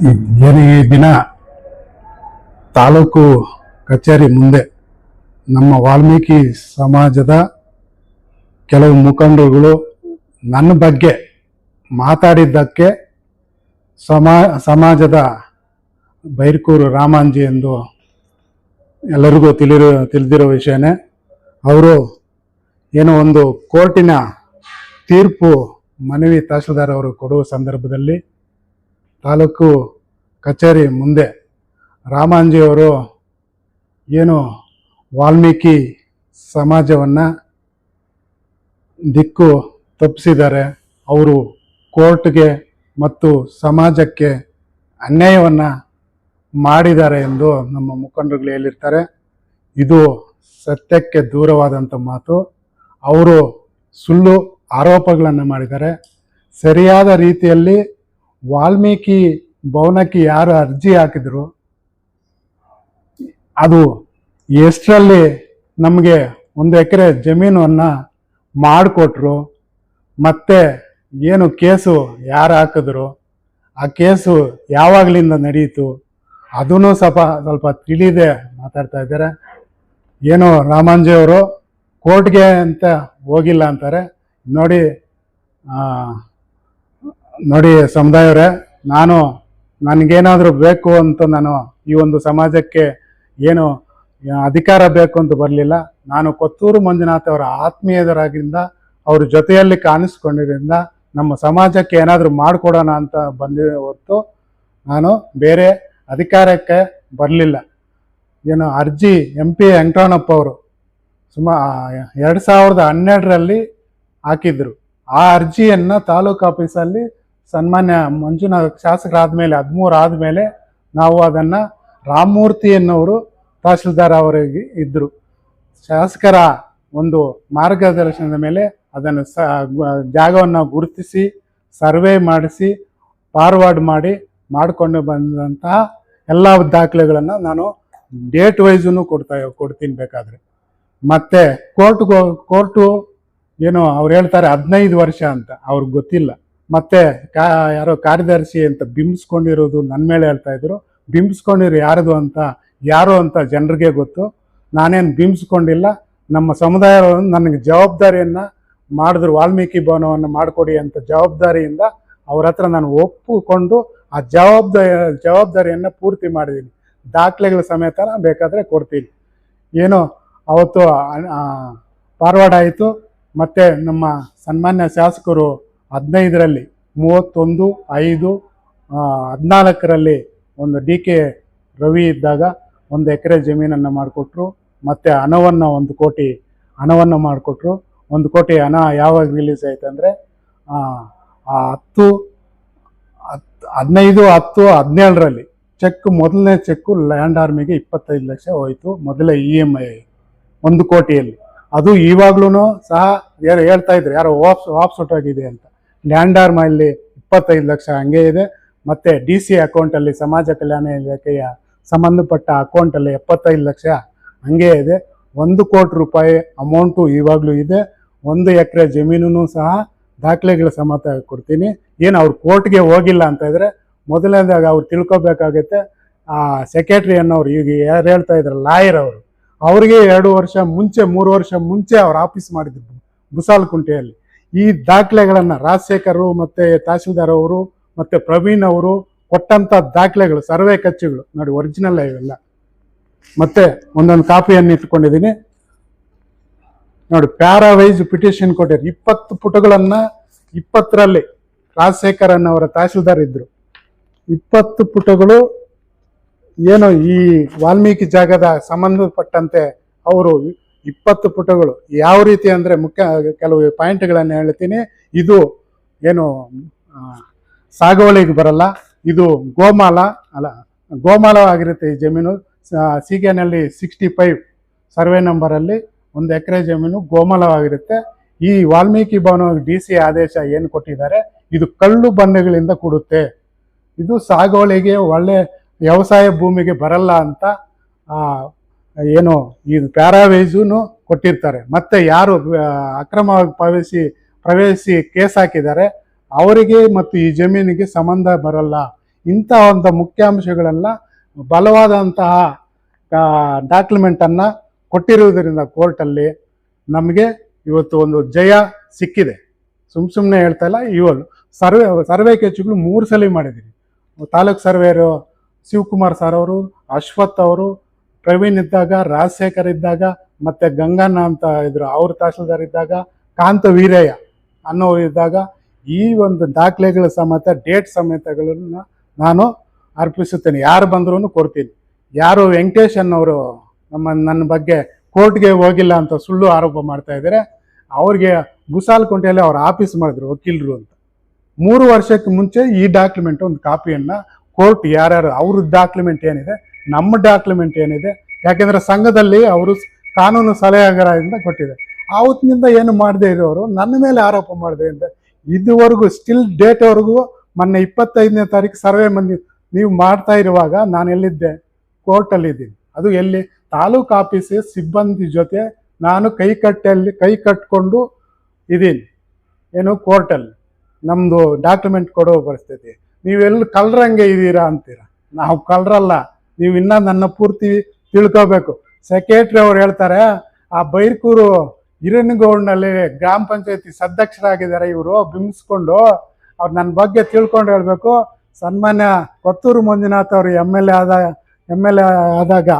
ಏನು ಈ ದಿನ ತಾಲೂಕು ಕಚೇರಿ ಮುಂದೆ ನಮ್ಮ ವಾಲ್ಮೀಕಿ ಸಮಾಜದ ಕೆಲವು ಮುಖಂಡರುಗಳು ನನ್ನ ಬಗ್ಗೆ ಮಾತಾಡಿದ್ದಕ್ಕೆ ಸಮಾ, ಸಮಾಜದ ಬೈರ್ಕೂರು ರಾಮಾಂಜಿ ಎಂದು ಎಲ್ಲರಿಗೂ ತಿಳಿರು ತಿಳಿದಿರೋ ವಿಷಯನೇ. ಅವರು ಏನೋ ಒಂದು ಕೋರ್ಟಿನ ತೀರ್ಪು ಮನವಿ ತಹಶೀಲ್ದಾರ್ ಅವರು ಕೊಡುವ ಸಂದರ್ಭದಲ್ಲಿ ತಾಲೂಕು ಕಚೇರಿ ಮುಂದೆ ರಾಮಾಂಜಿಯವರು ಏನು ವಾಲ್ಮೀಕಿ ಸಮಾಜವನ್ನು ದಿಕ್ಕು ತಪ್ಪಿಸಿದ್ದಾರೆ, ಅವರು ಕೋರ್ಟ್ಗೆ ಮತ್ತು ಸಮಾಜಕ್ಕೆ ಅನ್ಯಾಯವನ್ನು ಮಾಡಿದ್ದಾರೆ ಎಂದು ನಮ್ಮ ಮುಖಂಡರುಗಳು ಹೇಳಿರ್ತಾರೆ. ಇದು ಸತ್ಯಕ್ಕೆ ದೂರವಾದಂಥ ಮಾತು. ಅವರು ಸುಳ್ಳು ಆರೋಪಗಳನ್ನು ಮಾಡಿದ್ದಾರೆ. ಸರಿಯಾದ ರೀತಿಯಲ್ಲಿ ವಾಲ್ಮೀಕಿ ಭವನಕ್ಕೆ ಯಾರು ಅರ್ಜಿ ಹಾಕಿದ್ರು, ಅದು ಎಷ್ಟರಲ್ಲಿ ನಮಗೆ ಒಂದು ಎಕರೆ ಜಮೀನನ್ನು ಮಾಡಿಕೊಟ್ರು, ಮತ್ತೆ ಏನು ಕೇಸು ಯಾರು ಹಾಕಿದ್ರು, ಆ ಕೇಸು ಯಾವಾಗಲಿಂದ ನಡೆಯಿತು ಅದೂ ಸ್ವಲ್ಪ ಸ್ವಲ್ಪ ತಿಳಿದೆ ಮಾತಾಡ್ತಾ ಇದ್ದಾರೆ. ಏನು ರಾಮಾಂಜಿಯವರು ಕೋರ್ಟ್ಗೆ ಅಂತ ಹೋಗಿಲ್ಲ ಅಂತಾರೆ. ನೋಡಿ ನೋಡಿ ಸಮುದಾಯವರೇ, ನಾನು ನನಗೇನಾದರೂ ಬೇಕು ಅಂತ ನಾನು ಈ ಒಂದು ಸಮಾಜಕ್ಕೆ ಏನು ಅಧಿಕಾರ ಬೇಕು ಅಂತ ಬರಲಿಲ್ಲ. ನಾನು ಕೊತ್ತೂರು ಮಂಜುನಾಥ್ ಅವರ ಆತ್ಮೀಯದರಾಗಿಂದ, ಅವ್ರ ಜೊತೆಯಲ್ಲಿ ಕಾಣಿಸ್ಕೊಂಡಿದ್ದರಿಂದ ನಮ್ಮ ಸಮಾಜಕ್ಕೆ ಏನಾದರೂ ಮಾಡಿಕೊಡೋಣ ಅಂತ ಬಂದಿದೆ ಹೊರತು ನಾನು ಬೇರೆ ಅಧಿಕಾರಕ್ಕೆ ಬರಲಿಲ್ಲ. ಏನು ಅರ್ಜಿ ಎಂ ಪಿ ವೆಂಕಟರಣಪ್ಪ ಅವರು ಸುಮಾ ಎರಡು ಸಾವಿರದ ಹನ್ನೆರಡರಲ್ಲಿ ಹಾಕಿದ್ರು. ಆ ಅರ್ಜಿಯನ್ನು ತಾಲೂಕು ಆಫೀಸಲ್ಲಿ ಸನ್ಮಾನ್ಯ ಮಂಜುನಾಥ್ ಶಾಸಕರಾದ ಮೇಲೆ ಹದಿಮೂರು ಆದಮೇಲೆ ನಾವು ಅದನ್ನು ರಾಮಮೂರ್ತಿ ಎನ್ನುವರು ತಹಶೀಲ್ದಾರ್ ಅವರಿಗೆ ಇದ್ದರು ಶಾಸಕರ ಒಂದು ಮಾರ್ಗದರ್ಶನದ ಮೇಲೆ ಅದನ್ನು ಸ ಜಾಗವನ್ನು ಗುರುತಿಸಿ, ಸರ್ವೆ ಮಾಡಿಸಿ, ಫಾರ್ವರ್ಡ್ ಮಾಡಿ ಮಾಡಿಕೊಂಡು ಬಂದಂತಹ ಎಲ್ಲ ದಾಖಲೆಗಳನ್ನು ನಾನು ಡೇಟ್ ವೈಸೂ ಕೊಡ್ತಾ, ಕೊಡ್ತೀನಿ ಬೇಕಾದರೆ. ಮತ್ತು ಕೋರ್ಟ್ಗೋ ಕೋರ್ಟು ಏನು ಅವ್ರು ಹೇಳ್ತಾರೆ ಹದಿನೈದು ವರ್ಷ ಅಂತ, ಅವ್ರಿಗೆ ಗೊತ್ತಿಲ್ಲ. ಮತ್ತೆ ಕಾ ಯಾರೋ ಕಾರ್ಯದರ್ಶಿ ಅಂತ ಬಿಂಬಿಸ್ಕೊಂಡಿರೋದು ನನ್ನ ಮೇಲೆ ಹೇಳ್ತಾ ಇದ್ರು. ಬಿಂಬಿಸ್ಕೊಂಡಿರೋ ಯಾರದು ಅಂತ, ಯಾರು ಅಂತ ಜನರಿಗೆ ಗೊತ್ತು. ನಾನೇನು ಬಿಂಬಿಸ್ಕೊಂಡಿಲ್ಲ. ನಮ್ಮ ಸಮುದಾಯ ನನಗೆ ಜವಾಬ್ದಾರಿಯನ್ನು ಮಾಡಿದ್ರು. ವಾಲ್ಮೀಕಿ ಭವನವನ್ನು ಮಾಡಿಕೊಡಿ ಅಂತ ಜವಾಬ್ದಾರಿಯಿಂದ ಅವ್ರ ಹತ್ರ ನಾನು ಒಪ್ಪಿಕೊಂಡು ಆ ಜವಾಬ್ದಾರಿ, ಜವಾಬ್ದಾರಿಯನ್ನು ಪೂರ್ತಿ ಮಾಡಿದ್ದೀನಿ ದಾಖಲೆಗಳ ಸಮೇತ ಬೇಕಾದರೆ ಕೊಡ್ತೀನಿ. ಏನೋ ಅವತ್ತು ಫಾರ್ವರ್ಡ್ ಆಯಿತು. ಮತ್ತು ನಮ್ಮ ಸನ್ಮಾನ್ಯ ಶಾಸಕರು ಹದಿನೈದರಲ್ಲಿ, ಮೂವತ್ತೊಂದು, ಐದು ಹದಿನಾಲ್ಕರಲ್ಲಿ ಒಂದು ಡಿ ಕೆ ರವಿ ಇದ್ದಾಗ ಒಂದು ಎಕರೆ ಜಮೀನನ್ನು ಮಾಡಿಕೊಟ್ರು, ಮತ್ತು ಹಣವನ್ನು ಒಂದು ಕೋಟಿ, ಹಣವನ್ನು ಮಾಡಿಕೊಟ್ರು. ಒಂದು ಕೋಟಿ ಹಣ ಯಾವಾಗ ರಿಲೀಸ್ ಆಯ್ತು ಅಂದರೆ ಹತ್ತು ಹತ್ತು ಹದಿನೈದು, ಹತ್ತು, ಹದಿನೇಳರಲ್ಲಿ ಚೆಕ್, ಮೊದಲನೇ ಚೆಕ್ಕು ಲ್ಯಾಂಡ್ ಆರ್ಮಿಗೆ ಇಪ್ಪತ್ತೈದು ಲಕ್ಷ ಹೋಯಿತು, ಮೊದಲೇ ಇ ಎಂ ಐ ಒಂದು ಕೋಟಿಯಲ್ಲಿ. ಅದು ಇವಾಗ್ಲೂ ಸಹ ಯಾರು ಹೇಳ್ತಾ ಇದ್ರು, ಯಾರೋ ವಾಪ್ಸ್ ವಾಪ್ಸ್ ಆಗಿದೆ ಅಂತ. ಲ್ಯಾಂಡ್ ಇಲ್ಲಿ ಇಪ್ಪತ್ತೈದು ಲಕ್ಷ ಹಂಗೆ ಇದೆ. ಮತ್ತು ಡಿ ಸಿ ಅಕೌಂಟಲ್ಲಿ ಸಮಾಜ ಕಲ್ಯಾಣ ಇಲಾಖೆಯ ಸಂಬಂಧಪಟ್ಟ ಅಕೌಂಟಲ್ಲಿ ಎಪ್ಪತ್ತೈದು ಲಕ್ಷ ಹಂಗೆ ಇದೆ. ಒಂದು ಕೋಟಿ ರೂಪಾಯಿ ಅಮೌಂಟು ಇವಾಗಲೂ ಇದೆ. ಒಂದು ಎಕರೆ ಜಮೀನು ಸಹ ದಾಖಲೆಗಳ ಸಮೇತ ಕೊಡ್ತೀನಿ. ಏನು ಅವ್ರು ಕೋರ್ಟ್ಗೆ ಹೋಗಿಲ್ಲ ಅಂತ ಇದ್ರೆ ಮೊದಲನೇದಾಗ ಅವ್ರು ತಿಳ್ಕೊಬೇಕಾಗತ್ತೆ. ಆ ಸೆಕ್ರೆಟ್ರಿ ಅನ್ನೋರು ಈಗ ಯಾರು ಹೇಳ್ತಾ ಇದ್ರು ಲಾಯರ್ ಅವರು. ಅವರಿಗೆ ಎರಡು ವರ್ಷ ಮುಂಚೆ, ಮೂರು ವರ್ಷ ಮುಂಚೆ ಅವ್ರು ಆಫೀಸ್ ಮಾಡಿದ್ರು ಬುಸಾಲ್ಕುಂಟೆಯಲ್ಲಿ ಈ ದಾಖಲೆಗಳನ್ನು ರಾಜಶೇಖರ್ ಮತ್ತು ತಹಸೀಲ್ದಾರ್ ಅವರು ಮತ್ತು ಪ್ರವೀಣ್ ಅವರು ಕೊಟ್ಟಂಥ ದಾಖಲೆಗಳು, ಸರ್ವೆ ಕಚ್ಚುಗಳು, ನೋಡಿ ಒರಿಜಿನಲ್ ಇವೆಲ್ಲ. ಮತ್ತೆ ಒಂದೊಂದು ಕಾಪಿಯನ್ನು ಇಟ್ಕೊಂಡಿದ್ದೀನಿ ನೋಡಿ, ಪ್ಯಾರಾವೈಸ್ ಪಿಟಿಷನ್ ಕೊಟ್ಟಿದ್ರು ಇಪ್ಪತ್ತು ಪುಟಗಳನ್ನು ಇಪ್ಪತ್ತರಲ್ಲಿ ರಾಜಶೇಖರ್ ಅನ್ನೋರ ತಹಶೀಲ್ದಾರ್ ಇದ್ರು. ಇಪ್ಪತ್ತು ಪುಟಗಳು ಏನು ಈ ವಾಲ್ಮೀಕಿ ಜಾಗದ ಸಂಬಂಧಪಟ್ಟಂತೆ ಅವರು ಇಪ್ಪತ್ತು ಪುಟಗಳು. ಯಾವ ರೀತಿ ಅಂದರೆ ಮುಖ್ಯ, ಕೆಲವು ಪಾಯಿಂಟ್ಗಳನ್ನು ಹೇಳ್ತೀನಿ. ಇದು ಏನು ಸಾಗುವಳಿಗೆ ಬರಲ್ಲ. ಇದು ಗೋಮಾಲ, ಅಲ್ಲ, ಗೋಮಾಲ ಆಗಿರುತ್ತೆ ಈ ಜಮೀನು. ಸಿಗೆನಲ್ಲಿ ಸಿಕ್ಸ್ಟಿ ಫೈವ್ ಸರ್ವೆ ನಂಬರಲ್ಲಿ ಒಂದು ಎಕರೆ ಜಮೀನು ಗೋಮಾಲವಾಗಿರುತ್ತೆ. ಈ ವಾಲ್ಮೀಕಿ ಭವನ ಡಿ ಸಿ ಆದೇಶ ಏನು ಕೊಟ್ಟಿದ್ದಾರೆ? ಇದು ಕಲ್ಲು ಬಣ್ಣಗಳಿಂದ ಕೂಡುತ್ತೆ. ಇದು ಸಾಗುವಳಿಗೆ ಒಳ್ಳೆ ವ್ಯವಸಾಯ ಭೂಮಿಗೆ ಬರಲ್ಲ ಅಂತ ಏನು, ಈ ಪ್ಯಾರಾವೇಜುನು ಕೊಟ್ಟಿರ್ತಾರೆ. ಮತ್ತೆ ಯಾರು ಅಕ್ರಮವಾಗಿ ಪ್ರವೇಶಿ ಪ್ರವೇಶಿಸಿ ಕೇಸ್ ಹಾಕಿದ್ದಾರೆ, ಅವರಿಗೆ ಮತ್ತು ಈ ಜಮೀನಿಗೆ ಸಂಬಂಧ ಬರಲ್ಲ. ಇಂಥ ಒಂದು ಮುಖ್ಯಾಂಶಗಳೆಲ್ಲ ಬಲವಾದಂತಹ ಡಾಕ್ಯುಮೆಂಟನ್ನು ಕೊಟ್ಟಿರುವುದರಿಂದ ಕೋರ್ಟಲ್ಲಿ ನಮಗೆ ಇವತ್ತು ಒಂದು ಜಯ ಸಿಕ್ಕಿದೆ. ಸುಮ್ ಸುಮ್ಮನೆ ಹೇಳ್ತಾ ಇಲ್ಲ ಇವಳು ಸರ್ವೆ ಸರ್ವೆ ಕೆಚ್ಚುಗಳು ಮೂರು ಸಲ ಮಾಡಿದ್ದೀವಿ ತಾಲೂಕ್ ಸರ್ವೇರು ಶಿವಕುಮಾರ್ ಸರ್ ಅವರು, ಅಶ್ವಥ್ ಅವರು ಪ್ರವೀಣ್ ಇದ್ದಾಗ, ರಾಜಶೇಖರ್ ಇದ್ದಾಗ, ಮತ್ತೆ ಗಂಗಣ್ಣ ಅಂತ ಇದ್ರು. ಅವ್ರ ತಹಸೀಲ್ದಾರ್ ಇದ್ದಾಗ, ಕಾಂತ ವೀರಯ್ಯ ಅನ್ನೋ ಇದ್ದಾಗ, ಈ ಒಂದು ದಾಖಲೆಗಳ ಸಮೇತ, ಡೇಟ್ ಸಮೇತಗಳನ್ನ ನಾನು ಅರ್ಪಿಸುತ್ತೇನೆ. ಯಾರು ಬಂದ್ರೂ ಕೊಡ್ತೀನಿ. ಯಾರು ವೆಂಕಟೇಶ್ ಅನ್ನೋರು ನಮ್ಮ, ನನ್ನ ಬಗ್ಗೆ ಕೋರ್ಟ್ಗೆ ಹೋಗಿಲ್ಲ ಅಂತ ಸುಳ್ಳು ಆರೋಪ ಮಾಡ್ತಾ ಇದ್ದಾರೆ. ಅವ್ರಿಗೆ ಗುಸಾಲ್ಕುಂಟೆಯಲ್ಲಿ ಅವ್ರ ಆಫೀಸ್ ಮಾಡಿದ್ರು, ವಕೀಲರು ಅಂತ. ಮೂರು ವರ್ಷಕ್ಕೆ ಮುಂಚೆ ಈ ಡಾಕ್ಯುಮೆಂಟ್, ಒಂದು ಕಾಪಿಯನ್ನು ಕೋರ್ಟ್ ಯಾರ್ಯಾರು, ಅವ್ರ ಡಾಕ್ಯುಮೆಂಟ್ ಏನಿದೆ ನಮ್ಮ ಡಾಕ್ಯುಮೆಂಟ್ ಏನಿದೆ? ಯಾಕೆಂದ್ರೆ ಸಂಘದಲ್ಲಿ ಅವರು ಕಾನೂನು ಸಲಹೆಗಾರರಿಂದ ಕೊಟ್ಟಿದೆ. ಆವತ್ತಿನಿಂದ ಏನು ಮಾಡದೇ ಇರೋರು ನನ್ನ ಮೇಲೆ ಆರೋಪ ಮಾಡಿದೆ ಅಂತ ಇದುವರೆಗೂ ಸ್ಟಿಲ್ ಡೇಟ್ವರೆಗೂ ಮೊನ್ನೆ ಇಪ್ಪತ್ತೈದನೇ ತಾರೀಕು ಸರ್ವೆ ಮಂದಿ ನೀವು ಮಾಡ್ತಾ ಇರುವಾಗ ನಾನು ಎಲ್ಲಿದ್ದೆ? ಕೋರ್ಟಲ್ಲಿ ಇದ್ದೀನಿ. ಅದು ಎಲ್ಲಿ? ತಾಲೂಕು ಆಫೀಸ್ ಸಿಬ್ಬಂದಿ ಜೊತೆ ನಾನು ಕೈ ಕಟ್ಟಲ್ಲಿ ಕೈ ಕಟ್ಕೊಂಡು ಇದ್ದೀನಿ. ಏನು ಕೋರ್ಟಲ್ಲಿ ನಮ್ಮದು ಡಾಕ್ಯುಮೆಂಟ್ ಕೊಡೋ ಪರಿಸ್ಥಿತಿ. ನೀವೆಲ್ಲ ಕಲ್ರಂಗೆ ಇದ್ದೀರಾ ಅಂತೀರ? ನಾವು ಕಳ್ರಲ್ಲ ನೀವು ಇನ್ನ ನನ್ನ ಪೂರ್ತಿ ತಿಳ್ಕೋಬೇಕು. ಸೆಕ್ರೆಟ್ರಿ ಅವ್ರು ಹೇಳ್ತಾರೆ, ಆ ಬೈರ್ಕೂರು ಹಿರಣ್ಣಗೌಡ್ನಲ್ಲಿ ಗ್ರಾಮ ಪಂಚಾಯತಿ ಸದ್ಯಕ್ಷರಾಗಿದ್ದಾರೆ ಇವರು, ಬಿಂಬಿಸ್ಕೊಂಡು ಅವ್ರು ನನ್ನ ಬಗ್ಗೆ ತಿಳ್ಕೊಂಡು ಹೇಳಬೇಕು. ಸನ್ಮಾನ್ಯ ಕೊತ್ತೂರು ಮಂಜುನಾಥ್ ಅವರು ಎಂ ಎಲ್ ಎ ಆದ ಎಂ ಎಲ್ ಎ ಆದಾಗ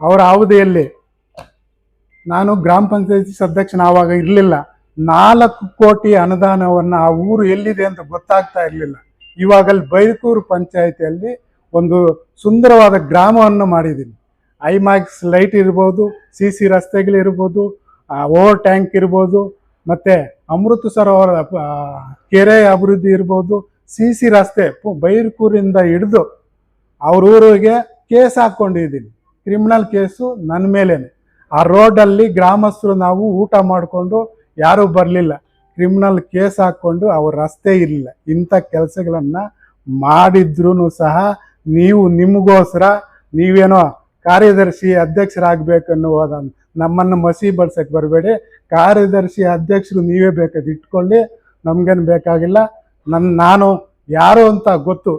ಅವರ ಅವಧಿಯಲ್ಲಿ ನಾನು ಗ್ರಾಮ ಪಂಚಾಯತಿ ಸದಸ್ಯನ ಆವಾಗ ಇರಲಿಲ್ಲ. ನಾಲ್ಕು ಕೋಟಿ ಅನುದಾನವನ್ನು ಆ ಊರು ಎಲ್ಲಿದೆ ಅಂತ ಗೊತ್ತಾಗ್ತಾ ಇರಲಿಲ್ಲ. ಇವಾಗಲ್ಲಿ ಬೈರ್ಕೂರು ಪಂಚಾಯತಿಯಲ್ಲಿ ಒಂದು ಸುಂದರವಾದ ಗ್ರಾಮವನ್ನು ಮಾಡಿದ್ದೀನಿ. ಐಮ್ಯಾಕ್ಸ್ ಲೈಟ್ ಇರ್ಬೋದು, ಸಿ ಸಿ ರಸ್ತೆಗಳಿರ್ಬೋದು ಓವರ್ ಟ್ಯಾಂಕ್ ಇರ್ಬೋದು, ಮತ್ತು ಅಮೃತ ಸರೋವರ ಕೆರೆ ಅಭಿವೃದ್ಧಿ ಇರ್ಬೋದು, ಸಿ ಸಿ ರಸ್ತೆ ಬೈರ್ಕೂರಿಂದ ಹಿಡಿದು ಅವ್ರ ಊರಿಗೆ ಕೇಸ್ ಹಾಕ್ಕೊಂಡಿದ್ದೀನಿ. ಕ್ರಿಮಿನಲ್ ಕೇಸು ನನ್ನ ಮೇಲೇನೆ. ಆ ರೋಡಲ್ಲಿ ಗ್ರಾಮಸ್ಥರು ನಾವು ಊಟ ಮಾಡಿಕೊಂಡು ಯಾರೂ ಬರಲಿಲ್ಲ. ಕ್ರಿಮಿನಲ್ ಕೇಸ್ ಹಾಕ್ಕೊಂಡು ಅವ್ರ ರಸ್ತೆ ಇರಲಿಲ್ಲ. ಇಂಥ ಕೆಲಸಗಳನ್ನು ಮಾಡಿದ್ರೂ ಸಹ ನೀವು ನಿಮಗೋಸ್ಕರ ನೀವೇನೋ ಕಾರ್ಯದರ್ಶಿ ಅಧ್ಯಕ್ಷರಾಗಬೇಕು ಅನ್ನುವುದ ನಮ್ಮನ್ನು ಮಸಿ ಬಳಸಕ್ಕೆ ಬರಬೇಡಿ. ಕಾರ್ಯದರ್ಶಿ ಅಧ್ಯಕ್ಷರು ನೀವೇ ಬೇಕಾದ ಇಟ್ಕೊಳ್ಳಿ. ನಮ್ಗೇನು ಬೇಕಾಗಿಲ್ಲ. ನನ್ನ ನಾನು ಯಾರು ಅಂತ ಗೊತ್ತು.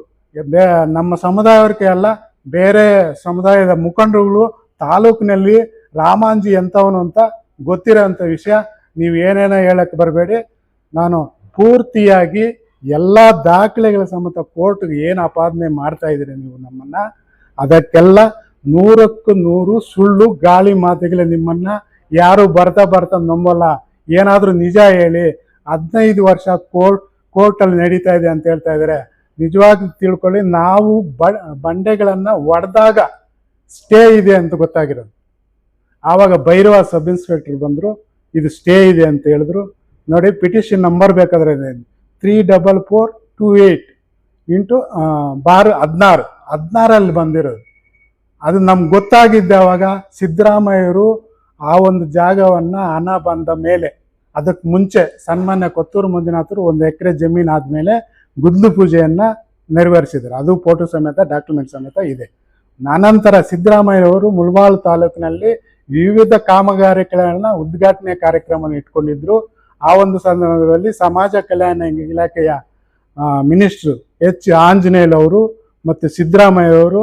ನಮ್ಮ ಸಮುದಾಯವರಿಗೆ ಅಲ್ಲ, ಬೇರೆ ಸಮುದಾಯದ ಮುಖಂಡರುಗಳು, ತಾಲೂಕಿನಲ್ಲಿ ರಾಮಾಂಜಿ ಎಂಥವನು ಅಂತ ಗೊತ್ತಿರೋ ವಿಷಯ. ನೀವು ಏನೇನೋ ಹೇಳಕ್ಕೆ ಬರಬೇಡಿ. ನಾನು ಪೂರ್ತಿಯಾಗಿ ಎಲ್ಲ ದಾಖಲೆಗಳ ಸಮೇತ ಕೋರ್ಟ್ಗೆ ಏನು ಅಪಾದನೆ ಮಾಡ್ತಾ ಇದ್ದೀರಿ ನೀವು ನಮ್ಮನ್ನ? ಅದಕ್ಕೆಲ್ಲ ನೂರಕ್ಕೂ ನೂರು ಸುಳ್ಳು ಗಾಳಿ ಮಾತುಗಳ ನಿಮ್ಮನ್ನ. ಯಾರು ಬರ್ತಾ ಬರ್ತಾ ನಂಬಲ್ಲ. ಏನಾದರೂ ನಿಜ ಹೇಳಿ. ಹದಿನೈದು ವರ್ಷ ಕೋರ್ಟ್, ಕೋರ್ಟಲ್ಲಿ ನಡೀತಾ ಇದೆ ಅಂತ ಹೇಳ್ತಾ ಇದ್ದಾರೆ. ನಿಜವಾಗಿ ತಿಳ್ಕೊಳ್ಳಿ, ನಾವು ಬಂಡೆಗಳನ್ನು ಒಡೆದಾಗ ಸ್ಟೇ ಇದೆ ಅಂತ ಗೊತ್ತಾಗಿರೋದು. ಆವಾಗ ಭೈರವ ಸಬ್ ಇನ್ಸ್ಪೆಕ್ಟರ್ ಬಂದರು, ಇದು ಸ್ಟೇ ಇದೆ ಅಂತ ಹೇಳಿದ್ರು. ನೋಡಿ, ಪಿಟಿಷನ್ ನಂಬರ್ ಬೇಕಾದ್ರೆ three double four two eight into bar ಹದಿನಾರು. ಹದಿನಾರಲ್ಲಿ ಬಂದಿರೋದು. ಅದು ನಮ್ಗೆ ಗೊತ್ತಾಗಿದ್ದೆ ಅವಾಗ ಸಿದ್ದರಾಮಯ್ಯರು ಆ ಒಂದು ಜಾಗವನ್ನು ಹಣ ಬಂದ ಮೇಲೆ ಅದಕ್ಕೆ ಮುಂಚೆ ಸನ್ಮಾನ್ಯ ಕೊತ್ತೂರು ಮಂಜುನಾಥರು ಒಂದು ಎಕರೆ ಜಮೀನು ಆದಮೇಲೆ ಗುದ್ಲು ಪೂಜೆಯನ್ನು ನೆರವೇರಿಸಿದರು. ಅದು ಫೋಟೋ ಸಮೇತ ಡಾಕ್ಯುಮೆಂಟ್ ಸಮೇತ ಇದೆ. ನಾನಂತರ ಸಿದ್ದರಾಮಯ್ಯವರು ಮುಳಬಾಳು ತಾಲೂಕಿನಲ್ಲಿ ವಿವಿಧ ಕಾಮಗಾರಿಗಳನ್ನ ಉದ್ಘಾಟನೆ ಕಾರ್ಯಕ್ರಮವನ್ನು ಇಟ್ಕೊಂಡಿದ್ರು. ಆ ಒಂದು ಸಂದರ್ಭದಲ್ಲಿ ಸಮಾಜ ಕಲ್ಯಾಣ ಇಲಾಖೆಯ ಮಿನಿಸ್ಟ್ರು ಎಚ್ ಆಂಜನೇಯಲ್ ಅವರು ಮತ್ತು ಸಿದ್ದರಾಮಯ್ಯ ಅವರು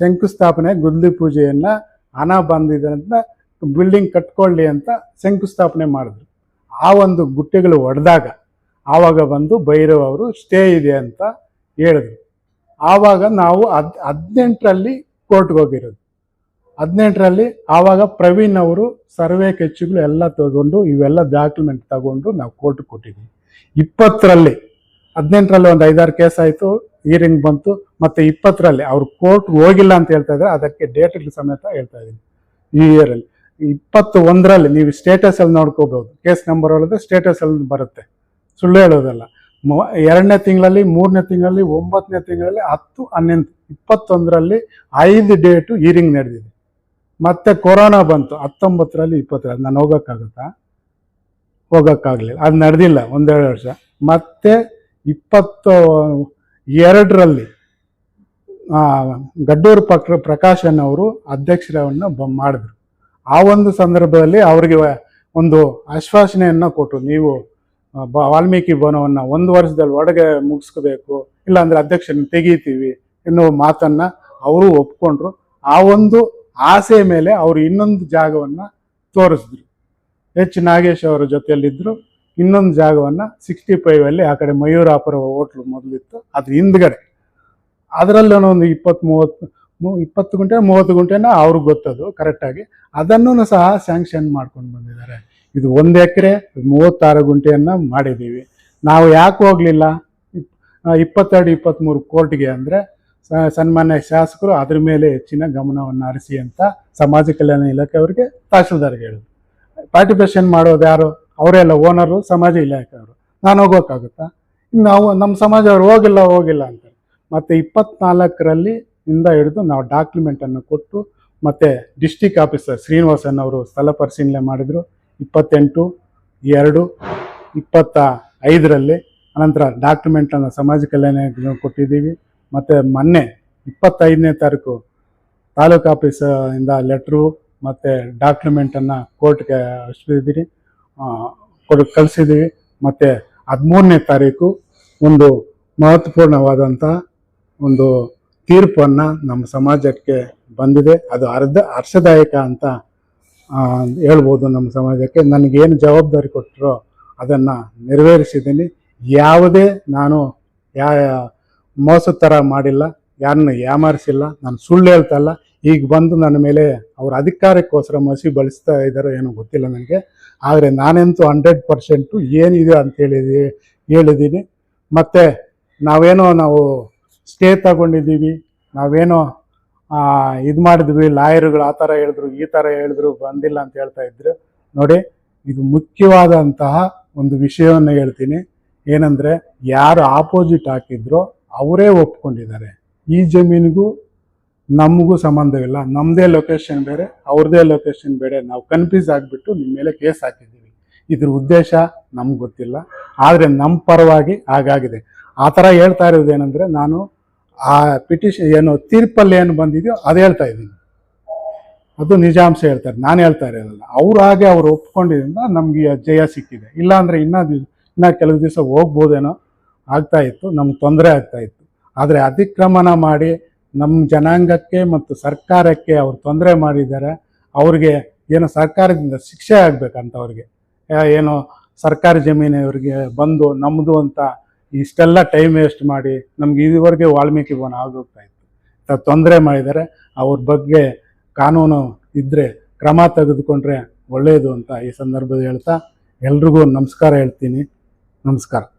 ಶಂಕುಸ್ಥಾಪನೆ, ಗುದ್ಲಿ ಪೂಜೆಯನ್ನು ಹಣ ಬಂದಿದ್ದರಿಂದ ಬಿಲ್ಡಿಂಗ್ ಕಟ್ಕೊಳ್ಳಿ ಅಂತ ಶಂಕುಸ್ಥಾಪನೆ ಮಾಡಿದ್ರು. ಆ ಒಂದು ಗುಟ್ಟೆಗಳು ಒಡೆದಾಗ ಆವಾಗ ಬಂದು ಭೈರವ್ ಅವರು ಸ್ಟೇ ಇದೆ ಅಂತ ಹೇಳಿದ್ರು. ಆವಾಗ ನಾವು ಹದ್ ಹದಿನೆಂಟರಲ್ಲಿ ಕೋರ್ಟ್ಗೆ ಹೋಗಿರೋದು. ಹದಿನೆಂಟರಲ್ಲಿ ಆವಾಗ ಪ್ರವೀಣ್ ಅವರು ಸರ್ವೆ ಕೆಚ್ಚುಗಳು ಎಲ್ಲ ತಗೊಂಡು ಇವೆಲ್ಲ ಡಾಕ್ಯುಮೆಂಟ್ ತಗೊಂಡು ನಾವು ಕೋರ್ಟ್ ಕೊಟ್ಟಿದ್ದೀವಿ ಇಪ್ಪತ್ತರಲ್ಲಿ, ಹದಿನೆಂಟರಲ್ಲಿ ಒಂದು ಐದಾರು ಕೇಸ್ ಆಯಿತು ಹಿಯರಿಂಗ್ ಬಂತು, ಮತ್ತೆ ಇಪ್ಪತ್ತರಲ್ಲಿ ಅವ್ರು ಕೋರ್ಟ್ ಹೋಗಿಲ್ಲ ಅಂತ ಹೇಳ್ತಾ ಇದ್ದಾರೆ, ಅದಕ್ಕೆ ಡೇಟ್ಗಳು ಸಮೇತ ಹೇಳ್ತಾ ಇದ್ದೀನಿ. ಈ ಇಯರಲ್ಲಿ ಇಪ್ಪತ್ತು ಒಂದರಲ್ಲಿ ನೀವು ಸ್ಟೇಟಸ್ ಅಲ್ಲಿ ನೋಡ್ಕೋಬಹುದು. ಕೇಸ್ ನಂಬರ್ ಹೇಳಿದ್ರೆ ಸ್ಟೇಟಸ್ ಅಲ್ಲಿ ಬರುತ್ತೆ. ಸುಳ್ಳು ಹೇಳೋದಲ್ಲ. ಎರಡನೇ ತಿಂಗಳಲ್ಲಿ, ಮೂರನೇ ತಿಂಗಳಲ್ಲಿ, ಒಂಬತ್ತನೇ ತಿಂಗಳಲ್ಲಿ ಹತ್ತು, ಹನ್ನೊಂದು, ಇಪ್ಪತ್ತೊಂದರಲ್ಲಿ ಐದು ಡೇಟು ಹೀರಿಂಗ್ ನಡೆದಿದೆ. ಮತ್ತೆ ಕೊರೋನಾ ಬಂತು. ಹತ್ತೊಂಬತ್ತರಲ್ಲಿ, ಇಪ್ಪತ್ತರಲ್ಲಿ. ನಾನು ಹೋಗೋಕ್ಕಾಗುತ್ತಾ? ಹೋಗೋಕ್ಕಾಗಲಿಲ್ಲ. ಅದು ನಡೆದಿಲ್ಲ, ಒಂದೆರಡು ವರ್ಷ. ಮತ್ತೆ ಇಪ್ಪತ್ತು ಎರಡರಲ್ಲಿ ಗಡ್ಡೂರು ಪಕ್ರ ಪ್ರಕಾಶನ್ ಅವರು ಅಧ್ಯಕ್ಷರವನ್ನು ಬ, ಮಾಡಿದ್ರು. ಆ ಒಂದು ಸಂದರ್ಭದಲ್ಲಿ ಅವರಿಗೆ ಒಂದು ಆಶ್ವಾಸನೆಯನ್ನು ಕೊಟ್ಟರು. ನೀವು ಬ- ವಾಲ್ಮೀಕಿ ಭವನವನ್ನು ಒಂದು ವರ್ಷದಲ್ಲಿ ಒಡಗೆ ಮುಗಿಸ್ಕೋಬೇಕು, ಇಲ್ಲಾಂದರೆ ಅಧ್ಯಕ್ಷನ ತೆಗೀತೀವಿ ಎನ್ನುವ ಮಾತನ್ನು ಅವರು ಒಪ್ಕೊಂಡ್ರು. ಆ ಒಂದು ಆಸೆ ಮೇಲೆ ಅವರು ಇನ್ನೊಂದು ಜಾಗವನ್ನ ತೋರಿಸಿದ್ರು. ಎಚ್ ನಾಗೇಶ್ ಅವರ ಜೊತೆಯಲ್ಲಿದ್ದರು ಇನ್ನೊಂದು ಜಾಗವನ್ನ ಸಿಕ್ಸ್ಟಿ ಫೈವಲ್ಲಿ ಆ ಕಡೆ ಮಯೂರಾಪುರ ಹೋಟ್ಲು ಮೊದಲಿತ್ತು, ಅದ್ರ ಹಿಂದ್ಗಡೆ. ಅದರಲ್ಲೂ ಒಂದು ಇಪ್ಪತ್ತು ಮೂವತ್ತು ಇಪ್ಪತ್ತು ಗುಂಟೆ, ಮೂವತ್ತು ಗುಂಟೆನ ಅವ್ರಿಗೆ ಗೊತ್ತದು ಕರೆಕ್ಟಾಗಿ ಅದನ್ನು ಸಹ ಸ್ಯಾಂಕ್ಷನ್ ಮಾಡ್ಕೊಂಡು ಬಂದಿದ್ದಾರೆ. ಇದು ಒಂದು ಎಕರೆ, ಮೂವತ್ತಾರು ಗುಂಟೆಯನ್ನು ಮಾಡಿದ್ದೀವಿ. ನಾವು ಯಾಕೆ ಹೋಗಲಿಲ್ಲ? ಇಪ್ಪತ್ತೆರಡು ಇಪ್ಪತ್ತ್ಮೂರು ಕೋರ್ಟ್ಗೆ ಅಂದರೆ ಸನ್ಮಾನ್ಯ ಶಾಸಕರು ಅದ್ರ ಮೇಲೆ ಹೆಚ್ಚಿನ ಗಮನವನ್ನು ಹರಿಸಿ ಅಂತ ಸಮಾಜ ಕಲ್ಯಾಣ ಇಲಾಖೆ ಅವರಿಗೆ ತಹಶೀಲ್ದಾರ್ಗೆ ಹೇಳಿದ್ರು ಪಾರ್ಟಿಪೇಷನ್ ಮಾಡೋದು ಯಾರು? ಅವರೆಲ್ಲ ಓನರು ಸಮಾಜ ಇಲಾಖೆಯವರು. ನಾನು ಹೋಗೋಕ್ಕಾಗುತ್ತಾ? ನಾವು ನಮ್ಮ ಸಮಾಜವ್ರು ಹೋಗಿಲ್ಲ ಹೋಗಿಲ್ಲ ಅಂತಾರೆ. ಮತ್ತೆ ಇಪ್ಪತ್ನಾಲ್ಕರಲ್ಲಿ ಇಂದ ಹಿಡಿದು ನಾವು ಡಾಕ್ಯುಮೆಂಟನ್ನು ಕೊಟ್ಟು, ಮತ್ತೆ ಡಿಸ್ಟಿಕ್ ಆಫೀಸರ್ ಶ್ರೀನಿವಾಸನ್ ಅವರು ಸ್ಥಳ ಪರಿಶೀಲನೆ ಮಾಡಿದರು. ಇಪ್ಪತ್ತೆಂಟು, ಎರಡು, ಇಪ್ಪತ್ತ ಐದರಲ್ಲಿ ಅನಂತರ ಡಾಕ್ಯುಮೆಂಟನ್ನು ಸಮಾಜ ಕಲ್ಯಾಣ ಕೊಟ್ಟಿದ್ದೀವಿ. ಮತ್ತು ಮೊನ್ನೆ ಇಪ್ಪತ್ತೈದನೇ ತಾರೀಕು ತಾಲೂಕು ಆಫೀಸ್ ಇಂದ ಲೆಟ್ರು ಮತ್ತು ಡಾಕ್ಯುಮೆಂಟನ್ನು ಕೋರ್ಟ್ಗೆ ಅಷ್ಟಿದ್ದೀರಿ ಕೊಡು ಕಳಿಸಿದ್ದೀವಿ ಮತ್ತು ಹದಿಮೂರನೇ ತಾರೀಕು ಒಂದು ಮಹತ್ವಪೂರ್ಣವಾದಂಥ ಒಂದು ತೀರ್ಪನ್ನು ನಮ್ಮ ಸಮಾಜಕ್ಕೆ ಬಂದಿದೆ. ಅದು ಅರ್ಧ, ಹರ್ಷದಾಯಕ ಅಂತ ಹೇಳ್ಬೋದು ನಮ್ಮ ಸಮಾಜಕ್ಕೆ. ನನಗೇನು ಜವಾಬ್ದಾರಿ ಕೊಟ್ಟರೋ ಅದನ್ನು ನೆರವೇರಿಸಿದ್ದೀನಿ. ಯಾವುದೇ ನಾನು ಯಾ ಮೋಸದ ಥರ ಮಾಡಿಲ್ಲ, ಯಾರನ್ನು ಯಾಮಾರಿಸಿಲ್ಲ, ನಾನು ಸುಳ್ಳು ಹೇಳ್ತಾ ಇಲ್ಲ. ಈಗ ಬಂದು ನನ್ನ ಮೇಲೆ ಅವ್ರ ಅಧಿಕಾರಕ್ಕೋಸ್ಕರ ಮಸಿ ಬಳಸ್ತಾ ಇದ್ದಾರೋ ಏನೋ ಗೊತ್ತಿಲ್ಲ ನನಗೆ. ಆದರೆ ನಾನಂತೂ ಹಂಡ್ರೆಡ್ ಪರ್ಸೆಂಟು ಏನಿದೆ ಅಂತ ಹೇಳಿದಿ ಹೇಳಿದ್ದೀನಿ ಮತ್ತು ನಾವೇನೋ ನಾವು ಸ್ಟೇ ತಗೊಂಡಿದ್ದೀವಿ, ನಾವೇನೋ ಇದು ಮಾಡಿದ್ವಿ, ಲಾಯರ್ಗಳು ಆ ಥರ ಹೇಳಿದ್ರು, ಈ ಥರ ಹೇಳಿದ್ರು, ಬಂದಿಲ್ಲ ಅಂತ ಹೇಳ್ತಾ ಇದ್ರು. ನೋಡಿ, ಇದು ಮುಖ್ಯವಾದಂತಹ ಒಂದು ವಿಷಯವನ್ನು ಹೇಳ್ತೀನಿ. ಏನಂದರೆ, ಯಾರು ಆಪೋಸಿಟ್ ಹಾಕಿದ್ರೋ ಅವರೇ ಒಪ್ಕೊಂಡಿದ್ದಾರೆ. ಈ ಜಮೀನಿಗೂ ನಮಗೂ ಸಂಬಂಧವಿಲ್ಲ. ನಮ್ಮದೇ ಲೊಕೇಶನ್ ಬೇರೆ, ಅವ್ರದೇ ಲೊಕೇಶನ್ ಬೇರೆ. ನಾವು ಕನ್ಫ್ಯೂಸ್ ಆಗಿಬಿಟ್ಟು ನಿಮ್ಮ ಮೇಲೆ ಕೇಸ್ ಹಾಕಿದ್ದೀವಿ. ಇದ್ರ ಉದ್ದೇಶ ನಮ್ಗೆ ಗೊತ್ತಿಲ್ಲ. ಆದರೆ ನಮ್ಮ ಪರವಾಗಿ ಹಾಗಾಗಿದೆ. ಆ ಥರ ಹೇಳ್ತಾ ಇರೋದು ಏನಂದ್ರೆ, ನಾನು ಆ ಪಿಟಿಷನ್ ಏನು ತೀರ್ಪಲ್ಲಿ ಏನು ಬಂದಿದೆಯೋ ಅದು ಹೇಳ್ತಾ ಇದ್ದೀನಿ. ಅದು ನಿಜಾಂಶ ಹೇಳ್ತಾರೆ. ನಾನು ಹೇಳ್ತಾ ಇರೋದಲ್ಲ. ಅವ್ರು ಹಾಗೆ ಅವ್ರು ಒಪ್ಕೊಂಡಿದ್ದರಿಂದ ನಮಗೆ ಜಯ ಸಿಕ್ಕಿದೆ. ಇಲ್ಲಾಂದರೆ ಇನ್ನೂ ಇನ್ನೂ ಕೆಲವು ದಿವಸ ಹೋಗ್ಬೋದೇನೋ. ಆಗ್ತಾ ಇತ್ತು, ನಮ್ಗೆ ತೊಂದರೆ ಆಗ್ತಾ ಇತ್ತು. ಆದರೆ ಅತಿಕ್ರಮಣ ಮಾಡಿ ನಮ್ಮ ಜನಾಂಗಕ್ಕೆ ಮತ್ತು ಸರ್ಕಾರಕ್ಕೆ ಅವ್ರು ತೊಂದರೆ ಮಾಡಿದ್ದಾರೆ, ಅವ್ರಿಗೆ ಏನೋ ಸರ್ಕಾರದಿಂದ ಶಿಕ್ಷೆ ಆಗ್ಬೇಕಂತ ಅವ್ರಿಗೆ ಏನು ಏನೋ ಸರ್ಕಾರಿ ಜಮೀನು ಇವ್ರಿಗೆ ಬಂದು ನಮ್ಮದು ಅಂತ ಇಷ್ಟೆಲ್ಲ ಟೈಮ್ ವೇಸ್ಟ್ ಮಾಡಿ ನಮ್ಗೆ ಇದುವರೆಗೆ ವಾಲ್ಮೀಕಿ ಭವನ ಆಗೋಗ್ತಾ ಇತ್ತು. ತೊಂದರೆ ಮಾಡಿದ್ದಾರೆ, ಅವ್ರ ಬಗ್ಗೆ ಕಾನೂನು ಇದ್ದರೆ ಕ್ರಮ ತೆಗೆದುಕೊಂಡ್ರೆ ಒಳ್ಳೆಯದು ಅಂತ ಈ ಸಂದರ್ಭದಲ್ಲಿ ಹೇಳ್ತಾ ಎಲ್ರಿಗೂ ನಮಸ್ಕಾರ ಹೇಳ್ತೀನಿ. ನಮಸ್ಕಾರ.